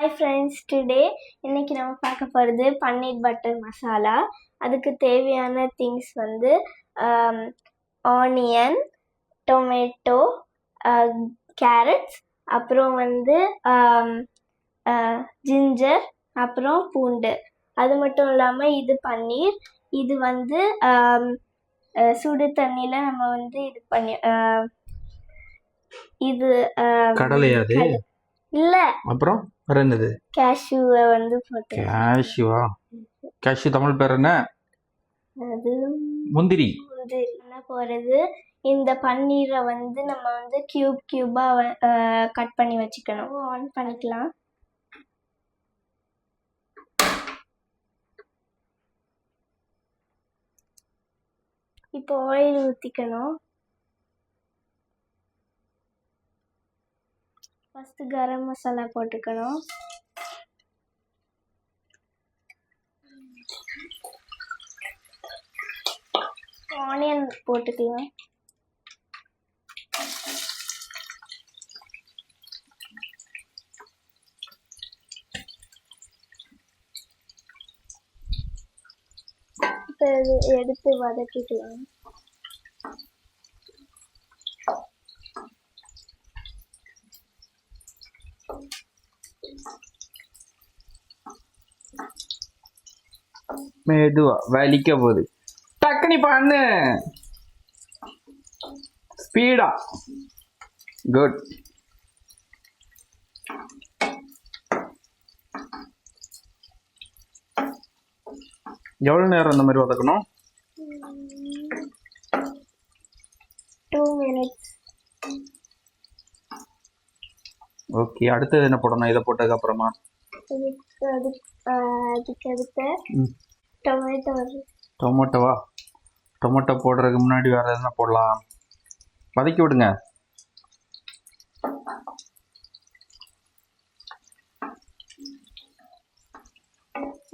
Hi friends today இன்னைக்கு நம்ம பார்க்க போகிறது பன்னீர் பட்டர் மசாலா. அதுக்கு தேவையான திங்ஸ் வந்து ஆனியன் டொமேட்டோ கேரட்ஸ் அப்புறம் வந்து ஜிஞ்சர் அப்புறம் பூண்டு. அது மட்டும் இல்லாமல் இது பன்னீர். இது வந்து ஆம், அஹ், சுடு தண்ணியில் நம்ம வந்து இது பண்ணி ஆஹ், இது கடலையா அது? இல்லை. அப்புறம்? வேற என்னது? கேஷ்யூவை வந்து போட்டு கேஷ்யூவா கேஷ்யூ தமிழ் பேர் என்ன? அது முந்திரி. வந்து என்ன போகிறது இந்த பன்னீரை வந்து நம்ம வந்து கியூப் கியூபாக கட் பண்ணி வச்சுக்கணும். ஆன் பண்ணிக்கலாம். இப்போ ஆயில் ஊற்றிக்கணும் ஃபஸ்ட்டு கரம் மசாலா போட்டுக்கணும் ஆனியன் போட்டுக்கலாம் இப்போ எடுத்து வதக்கிக்கலாம். மெதுவா வலிக்க போகுது டக்குனி பண்ணு ஸ்பீடா குட் எவ்வளோ நேரம் இந்த மாதிரி வதக்கணும் ஓகே அடுத்தது என்ன போடணும் இதை போட்டதுக்கு அப்புறமா அதுக்கு அது அதுக்கு. டொமேட்டோ டொமேட்டோவா? டொமேட்டோ போடுறதுக்கு முன்னாடி வேற எதுனா போடலாம். வதக்கி விடுங்க.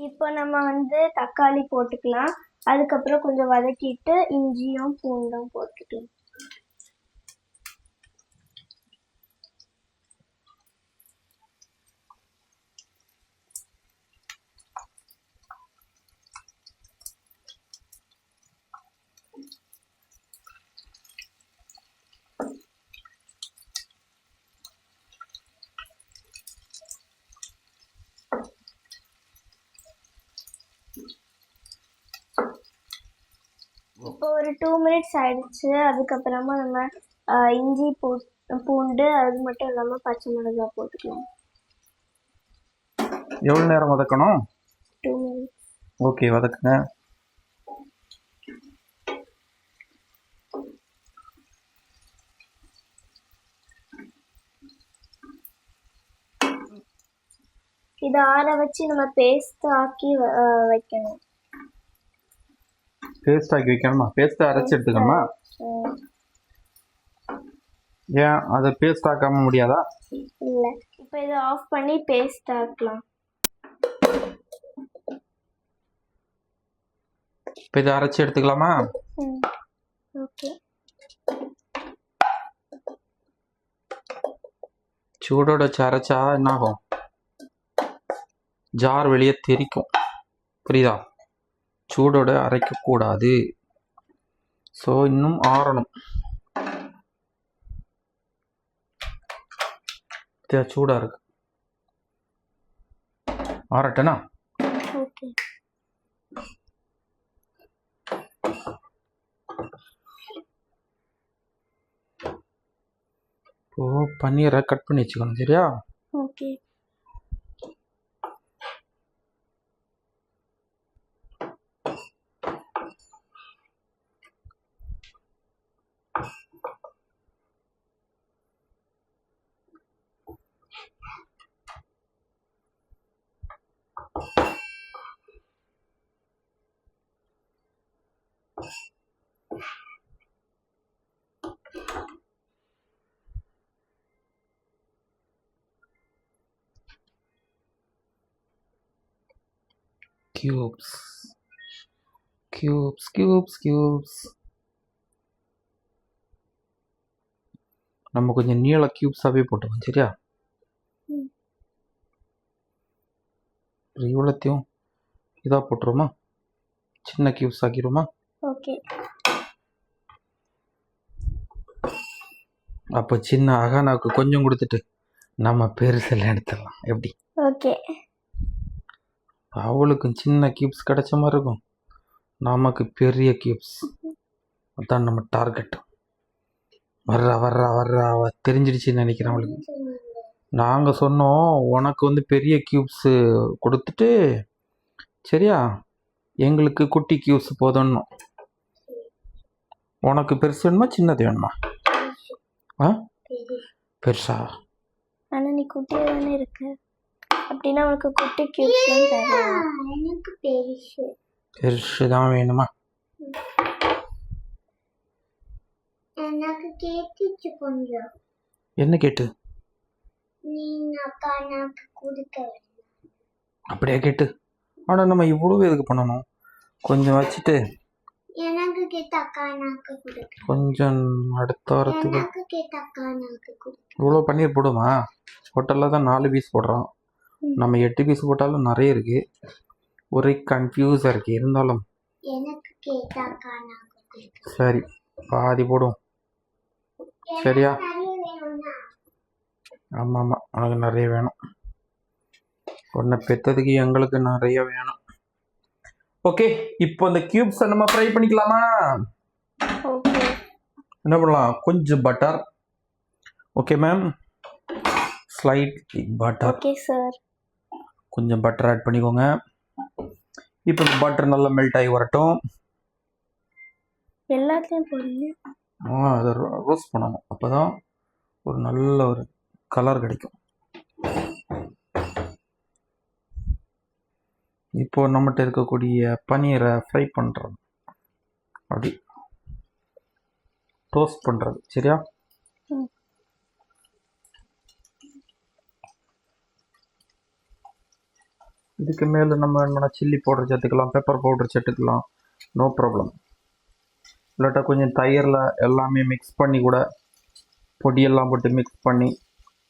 இப்போ நம்ம வந்து தக்காளி போட்டுக்கலாம். அதுக்கப்புறம் கொஞ்சம் வதக்கிட்டு இஞ்சியும் பூண்டும் போட்டுக்கலாம். இப்போ ஒரு டூ மினிட்ஸ் ஆயிடுச்சு. அதுக்கப்புறமா நம்ம இஞ்சி பூ பூண்டு அது மட்டும் இல்லாமல் பச்சை மிளகாய் போட்டுக்கலாம். எவ்வளோ நேரம் வதக்கணும்? டூ மினிட்ஸ் ஓகே வதக்குங்க. இதை ஆற வச்சு நம்ம பேஸ்ட் ஆக்கி வைக்கணும். பேஸ்ட் ஆக்கி வைக்கணுமா? பேஸ்ட்டை அரைச்சி எடுத்துக்கணுமா? ஏன்? அதை பேஸ்ட் ஆக்காம முடியாதா? இல்லை. இப்போ இதை ஆஃப் பண்ணி பேஸ்ட் ஆக்கலாம். இப்போ இதை அரைச்சி எடுத்துக்கலாமா? ஓகே சூடோட வச்சு அரைச்சா என்ன ஆகும் ஜார் வெளியே தெறிக்கும் புரியுதா? சூடோட அரைக்கக்கூடாது. ஸோ இன்னும் ஆறணும். தே, சூடா இருக்கு. ஆறட்டனா இப்போ பன்னீரை கட் பண்ணி வச்சுக்கணும் சரியா? Okay. Cubes. Cubes cubes cubes. நம்ம கொஞ்சம் நீள கியூப்ஸாகவே போட்டுக்கலாம் சரியா. இவ்வளோத்தையும் இதாக போட்டுருமா சின்ன கியூப்ஸ் ஆக்கிடுமா ஓகே. அப்போ சின்ன அகானாவுக்கு கொஞ்சம் கொடுத்துட்டு நம்ம பெருசெல்லாம் எடுத்துடலாம். எப்படி? ஓகே. அவளுக்கும் சின்ன கியூப்ஸ் கிடைச்ச மாதிரி இருக்கும். நமக்கு பெரிய கியூப்ஸ் அதான் நம்ம டார்கெட் வர்றா வர்றா வர்றா. அவ தெரிஞ்சிடுச்சுன்னு நினைக்கிறேன் அவளுக்கு. நாங்கள் சொன்னோம் உனக்கு வந்து பெரிய கியூப்ஸு கொடுத்துட்டு சரியா? எங்களுக்கு குட்டி கியூப்ஸ் போதும்னோம் உனக்கு பெருசு வேணுமா சின்னது வேணுமா? ஆ? பெருசா? ஆனால் நீ குட்டியாக தானே இருக்க. அப்படின்னா உனக்கு குட்டி கியூப்ஸ் தான் தரேன் எனக்கு பெருசு. பெருசு தான் வேணுமா? எனக்கு கேட்டுச்சு கொஞ்சம். என்ன கேட்டு? நீங்க அக்கா எனக்கு கொடுக்க அப்படியே கேட்டு? ஆனால் நம்ம இவ்வளோ எதுக்கு பண்ணணும்? கொஞ்சம் வச்சுட்டு எனக்கு கேட்ட அக்கா எனக்கு கொடுக்க. கொஞ்சம் அடுத்த வாரத்துக்கு எனக்கு கேட்ட அக்கா எனக்கு கொடுக்க. இவ்வளோ பன்னீர் போடுமா? ஹோட்டலில் தான் நாலு பீஸ் போடுறோம். நம்ம எட்டு பீஸ் போட்டாலும் நிறைய இருக்குது ஒரே கன்ஃபியூஸாக இருக்குது இருந்தாலும். சரி பாதி போடும் சரியா? ஆமாம் ஆமாம் உனக்கு நிறைய வேணும். உன்னை பெற்றதுக்கு எங்களுக்கு நிறைய வேணும். ஓகே இப்போ இந்த கியூப்ஸை நம்ம ஃப்ரை பண்ணிக்கலாமா? என்ன பண்ணலாம்? கொஞ்சம் butter okay ma'am slight butter okay sir கொஞ்சம் பட்டர் ஆட் பண்ணிக்கோங்க. இப்போ பட்டர் நல்லா மெல்ட் ஆகி வரட்டும். எல்லாத்துலயும் போடுங்க. ஆ அதை ரோஸ்ட் பண்ணணும். அப்போ தான் ஒரு நல்ல ஒரு கலர் கிடைக்கும். இப்போ நம்மகிட்ட இருக்கக்கூடிய பன்னீரை ஃப்ரை பண்ணுறது அப்படி. டோஸ்ட் பண்ணுறது சரியா ம். இதுக்கு மேலே நம்ம என்ன சில்லி பவுடர் சேர்த்துக்கலாம் பெப்பர் பவுடர் சேர்த்துக்கலாம். நோ ப்ராப்ளம் இல்லாட்டா கொஞ்சம் தயிரில் எல்லாமே மிக்ஸ் பண்ணி கூட பொடியெல்லாம் போட்டு மிக்ஸ் பண்ணி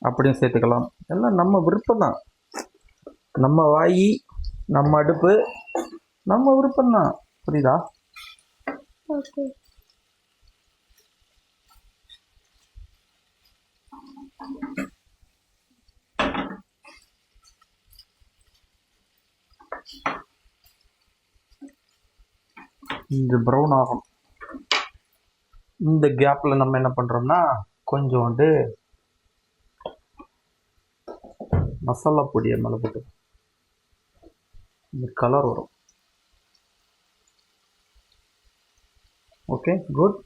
அப்படியும் சேர்த்துக்கலாம். எல்லாம் நம்ம விருப்பம் தான் நம்ம வாய் நம்ம அடுப்பு நம்ம விருப்பம் தான் புரியுதா? ஓகே இந்த ப்ரௌன் ஆகும். இந்த கேப்பில் நம்ம என்ன பண்ணுறோம்னா கொஞ்சோண்டு மசாலா பொடியை மேலே போட்டு இந்த கலர் வரும். ஓகே குட்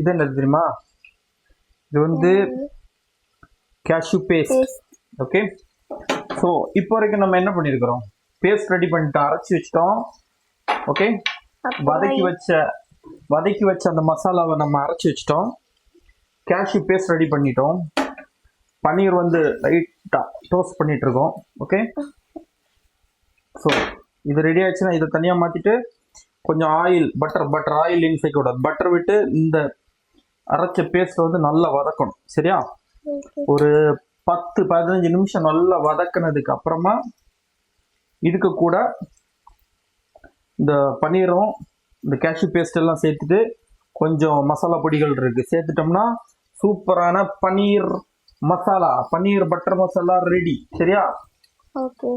இது என்ன தெரியுமா இது வந்து கேஷ்யூ பேஸ்ட். ஓகே ஸோ இப்போ வரைக்கும் நம்ம என்ன பண்ணியிருக்கிறோம் பேஸ்ட் ரெடி பண்ணிட்டு அரைச்சி வச்சிட்டோம். ஓகே வதக்கி வச்ச வதக்கி வச்ச அந்த மசாலாவை நம்ம அரைச்சி வச்சிட்டோம். கேஷ்யூ பேஸ்ட் ரெடி பண்ணிட்டோம். பன்னீர் வந்து லைட்டாக டோஸ்ட் பண்ணிட்டு இருக்கோம். ஓகே ஸோ இது ரெடி ஆச்சுன்னா இதை தனியாக மாற்றிட்டு கொஞ்சம் ஆயில் பட்டர் பட்டர் ஆயில் இன் சேர்க்கக்கூடாது பட்டர் விட்டு இந்த அரைச்ச பேஸ்ட் வந்து நல்லா வதக்கணும். சரியா. ஒரு பத்து பதினஞ்சு நிமிஷம் நல்லா வதக்குனதுக்கு அப்புறமா இதுக்கு கூட இந்த பன்னீரும் இந்த கேஷ்யூ பேஸ்ட் எல்லாம் சேர்த்துட்டு கொஞ்சம் மசாலா பொடிகள் இருக்கு. சேர்த்துட்டோம்னா சூப்பரான பன்னீர் மசாலா பன்னீர் பட்டர் மசாலா ரெடி சரியா? ஓகே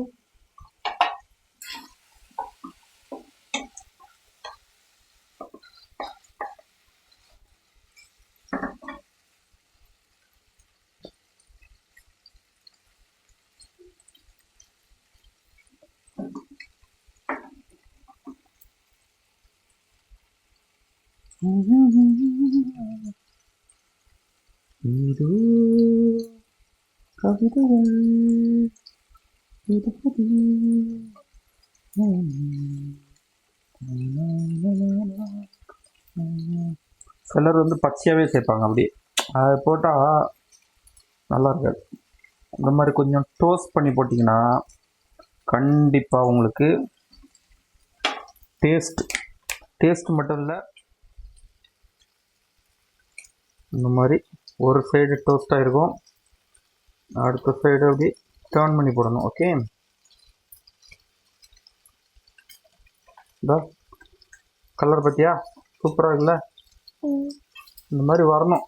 இதோ கவிதைகள் சிலர் வந்து பச்சையாகவே சேர்ப்பாங்க அப்படி அது போட்டால் நல்லா இருக்காது. இந்த மாதிரி கொஞ்சம் டோஸ்ட் பண்ணி போட்டிங்கன்னா கண்டிப்பாக உங்களுக்கு டேஸ்ட் டேஸ்ட் மட்டும் இல்லை இந்த மாதிரி ஒரு சைடு டோஸ்ட்டாக இருக்கும். அடுத்த சைடு அப்படி டேர்ன் பண்ணி போடணும் ஓகே இதா கலர் பத்தியா? சூப்பராக இருக்குல்ல? இந்த மாதிரி வரணும்.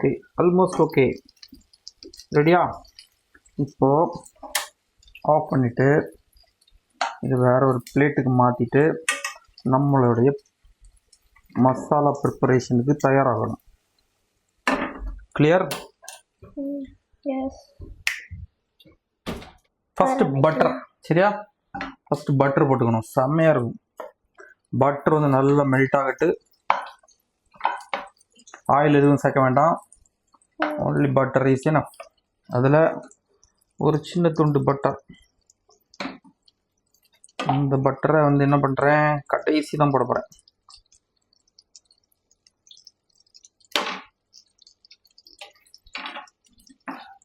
ஓகே. ஆல்மோஸ்ட் ஓகே ரெடியா இப்போ ஆஃப் பண்ணிவிட்டு இது வேற ஒரு பிளேட்டுக்கு மாற்றிட்டு நம்மளுடைய மசாலா ப்ரிப்பரேஷனுக்கு தயாராகணும். கிளியர் ஃபஸ்ட்டு பட்டர் சரியா? ஃபஸ்ட்டு பட்டர் போட்டுக்கணும். செம்மையாக இருக்கும். பட்டர் வந்து நல்லா மெல்ட் ஆகட்டு. ஆயில் எதுவும் சேர்க்க வேண்டாம். Only butter is enough. அதில் ஒரு சின்ன துண்டு பட்டர் இந்த பட்டரை வந்து என்ன பண்ணுறேன் கடைசி தான் போட போகிறேன்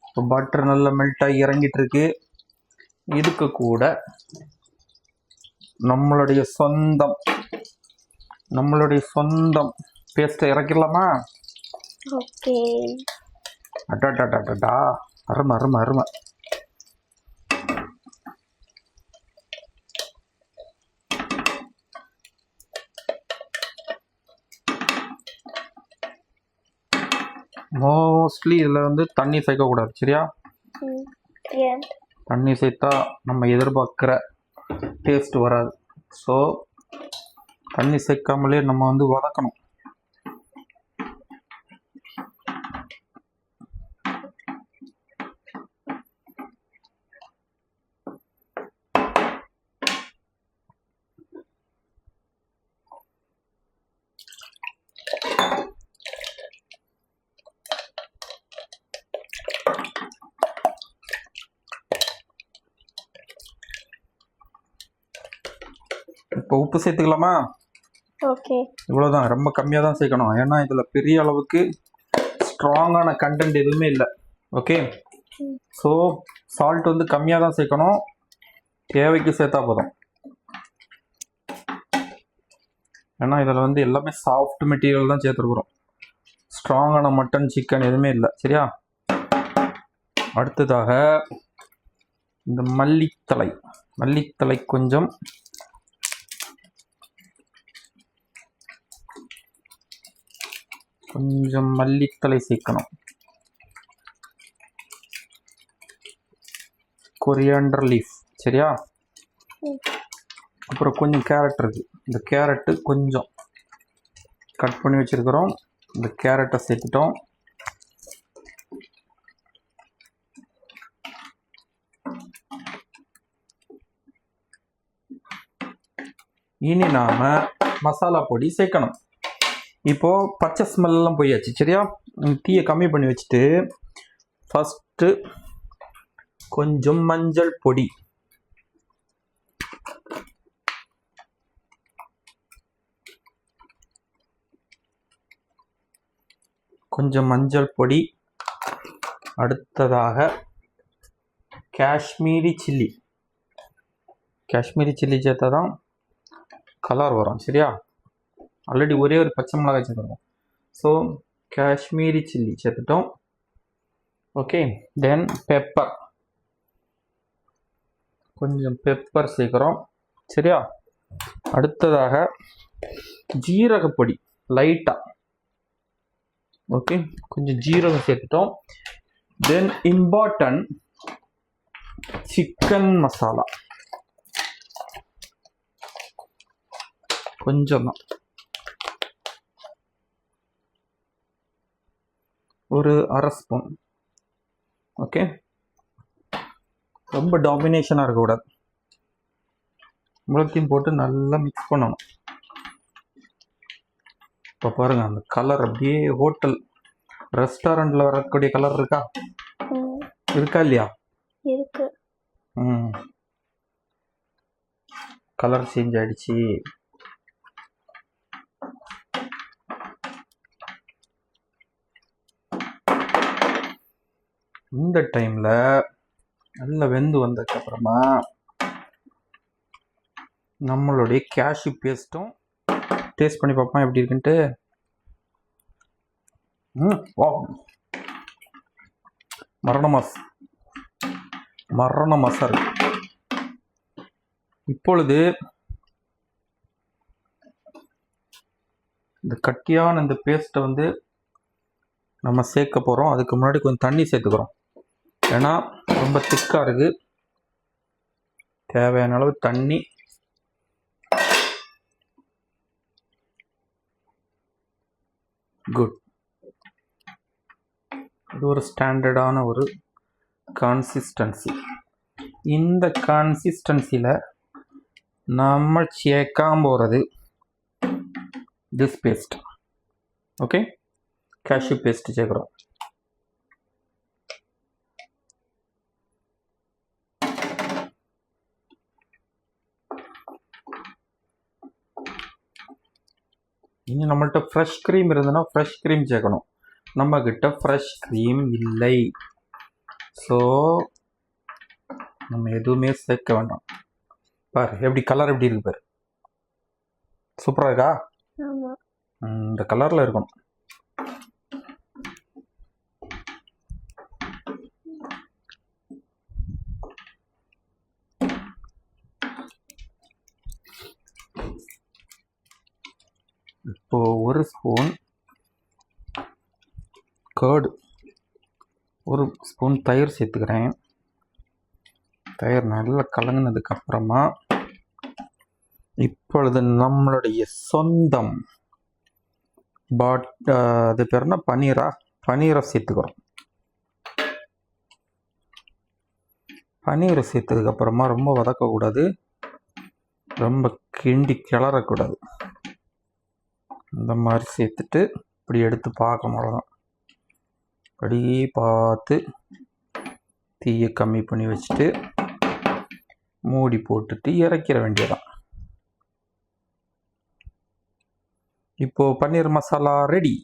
இப்போ பட்டர் நல்லா மெல்ட்டாக இறங்கிட்டுருக்கு இறங்கிட்டு இருக்கு. இதுக்கு கூட நம்மளுடைய சொந்தம் நம்மளுடைய சொந்தம். பேஸ்ட்டை இறக்கிடலாமா? ஓகே அடாடாடாடா அருமை அருமை அருமை. மோஸ்ட்லி இதில் வந்து தண்ணி சேர்க்கக்கூடாது சரியா? தண்ணி சேர்த்தா நம்ம எதிர்பார்க்குற டேஸ்ட் வராது. ஸோ தண்ணி சேர்க்காமலே நம்ம வந்து வதக்கணும். இப்போ உப்பு சேர்த்துக்கலாமா? ஓகே. இவ்வளோதான் ரொம்ப கம்மியாக தான் சேர்க்கணும். ஏன்னா இதில் பெரிய அளவுக்கு ஸ்ட்ராங்கான கண்டென்ட் எதுவுமே இல்லை. ஓகே. ஸோ சால்ட் வந்து கம்மியாக தான் சேர்க்கணும். தேவைக்கு சேர்த்தா போதும். ஏன்னா இதில் வந்து எல்லாமே சாஃப்ட் மெட்டீரியல் தான் சேர்த்துருக்குறோம். ஸ்ட்ராங்கான மட்டன் சிக்கன் எதுவுமே இல்லை. சரியா? அடுத்ததாக இந்த மல்லித்தலை. மல்லித்தலை கொஞ்சம் கொஞ்சம் மல்லித்தலை சேர்க்கணும். கொரியாண்டர் லீஃப் சரியா? அப்புறம் கொஞ்சம் கேரட் இருக்கு. இந்த கேரட்டு கொஞ்சம் கட் பண்ணி வச்சுருக்குறோம். இந்த கேரட்டை சேர்த்துட்டோம். இனி நாம் மசாலா பொடி சேர்க்கணும். இப்போது பச்சை ஸ்மெல்லாம் போயாச்சு சரியா? தீயை கம்மி பண்ணி வச்சுட்டு ஃபஸ்ட்டு கொஞ்சம் மஞ்சள் பொடி. கொஞ்சம் மஞ்சள் பொடி. அடுத்ததாக காஷ்மீரி சில்லி. காஷ்மீரி சில்லி சேர்த்தா தான் கலர் வரும் சரியா? ஆல்ரெடி ஒரே ஒரு பச்சை மிளகாய் சேர்த்துருக்கோம் ஸோ காஷ்மீரி சில்லி சேர்த்துட்டோம். ஓகே தென் பெப்பர் கொஞ்சம் பெப்பர் சேர்க்குறோம். சரியா? அடுத்ததாக ஜீரகப்பொடி லைட்டாக ஓகே கொஞ்சம் ஜீரகம் சேர்த்துட்டோம். தென் இம்பார்ட்டன்ட் சிக்கன் மசாலா கொஞ்சம் தான் ஒரு அரை ஸ்பூன் ஓகே ரொம்ப டாமினேஷனாக இருக்கக்கூடாது. முளத்தையும் போட்டு நல்லா மிக்ஸ் பண்ணணும். இப்போ பாருங்க அந்த கலர் அப்படியே ஹோட்டல் ரெஸ்டாரண்ட்டில் வரக்கூடிய கலர் இருக்கா? இருக்கா இல்லையா? இருக்கு. ம். கலர் சேஞ்ச் ஆயிடுச்சு. இந்த டைமில் நல்லா வெந்து வந்ததுக்கப்புறமா நம்மளுடைய கேஷ்யூ பேஸ்ட்டும் டேஸ்ட் பண்ணி பார்ப்போம் எப்படி இருக்குன்ட்டு? ம் ஓ மரண மாஸ் மரண மாசா இப்பொழுது இந்த கட்டியான இந்த பேஸ்ட்டை வந்து நம்ம சேர்க்க போகிறோம் அதுக்கு முன்னாடி கொஞ்சம் தண்ணி சேர்த்துக்கிறோம். ஏன்னா ரொம்ப திக்காக இருக்குது தேவையான அளவு தண்ணி. குட் இது ஒரு ஸ்டாண்டர்டான ஒரு கான்சிஸ்டன்சி இந்த கான்சிஸ்டன்சியில் நம்ம சேர்க்காம போகிறது this paste okay cashew paste சேர்க்குறோம். இனி நம்மள்ட்ட ஃப்ரெஷ் க்ரீம் இருந்ததுன்னா ஃப்ரெஷ் க்ரீம் சேர்க்கணும். நம்ம கிட்ட ஃப்ரெஷ் க்ரீம் இல்லை. ஸோ நம்ம எதுவுமே சேர்க்க வேண்டாம். பாரு எப்படி கலர் எப்படி இருக்கு பாரு. சூப்பராக இருக்கா? இந்த கலரில் இருக்கணும். இப்போ ஒரு ஸ்பூன் கேர்டு ஒரு ஸ்பூன் தயிர் சேர்த்துக்கிறேன். தயிர் நல்லா கலங்கினதுக்கப்புறமா இப்பொழுது நம்மளுடைய சொந்தம் பட் அது பேர் என்ன? பன்னீரா பன்னீரை சேர்த்துக்கிறோம். பன்னீரை சேர்த்ததுக்கப்புறமா ரொம்ப வதக்கக்கூடாது. ரொம்ப கிண்டி கிளறக்கூடாது. இந்த மாதிரி சேர்த்துட்டு இப்படி எடுத்து பார்க்கணும் அவ்வளோதான் அப்படியே பார்த்து தீயை கம்மி பண்ணி வச்சுட்டு மூடி போட்டுட்டு இறக்கிற வேண்டியதான் இப்போ பன்னீர் மசாலா ரெடி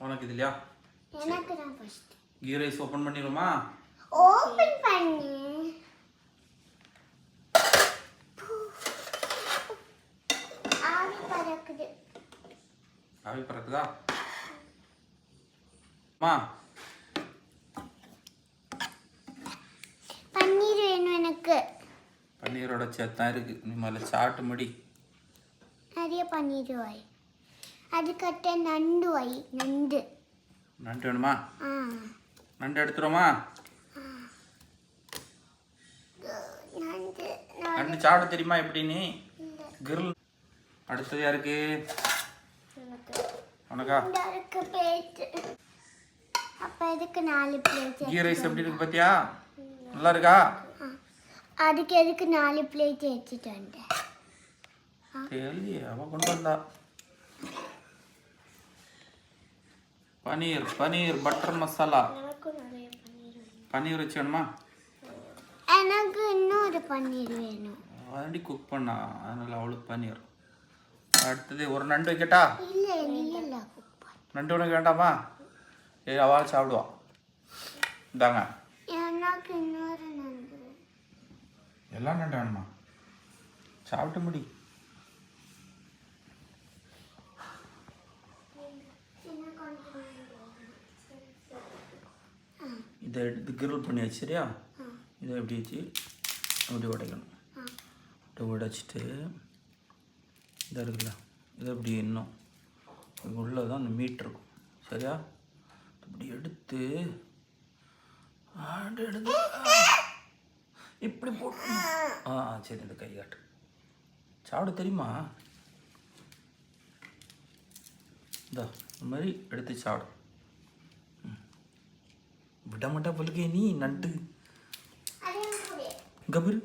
உனக்கு இது இல்லையா? எனக்கு தான் ஃபர்ஸ்ட் கீ ரைஸ் ஓப்பன் பண்ணிடுமா ஓபன் பண்ணு. ஆவி பறக்குது. ஆவி பறக்குதா? அம்மா பன்னீர் வேணும் எனக்கு. பன்னீரோட சேர்த்தான் இருக்கு. நீ முதல்ல சாப்பிட்டு முடி. நிறைய பன்னீர் வை. அதுக்கட்ட நண்டு வை. நண்டு. நண்டு வேணுமா? ஆ. நண்டு எடுத்துருமா நண்டு சாப்பிட தெரியுமா எப்படின்னு? கிரில் அடுத்தது யாருக்கு? உனக்கா? அப்போ இதுக்கு நாலு பிளேட் கீ ரைஸ் எப்படி இருக்கு பாத்தியா? நல்லா இருக்கா? அதுக்கு எதுக்கு நாலு பிளேட் எடுத்துட்டு வந்தேன் தெரியலையே அவ கொண்டு வந்தா. பனீர் பனீர் பட்டர் மசாலா பன்னீர் வச்சு வேணுமா? எனக்கு இன்னொரு பன்னீர் வேணும். ஆல்ரெடி குக் பண்ணா. அதனால அவளுக்கு பன்னீர். அடுத்தது ஒரு நண்டு வைக்கட்டா? நண்டு உனக்கு வேண்டாமா? ஏ அவள் சாப்பிடுவா. இந்தாங்க. எனக்கு இன்னொரு நண்டு. எல்லாம் நண்டு வேணுமா? சாப்பிட்டு முடி. இதை எடுத்து கிரில் பண்ணியாச்சு சரியா? இதை எப்படி வச்சு அப்படி உடைக்கணும். அப்படி உடைச்சிட்டு இதாக இருக்குல்ல இது இப்படி இன்னும் உள்ளே தான் அந்த மீட் இருக்கும். சரியா? இப்படி எடுத்து ஆண்டு எடுத்து இப்படி போட்டு ஆ சரி இந்த கை காட்டு. சாப்பிட தெரியுமா? இந்த இந்த மாதிரி எடுத்து சாப்பிடும் விட மாட்டா பல்லுக்கே நீ நட்டு அதே கூட இங்கே பாரு.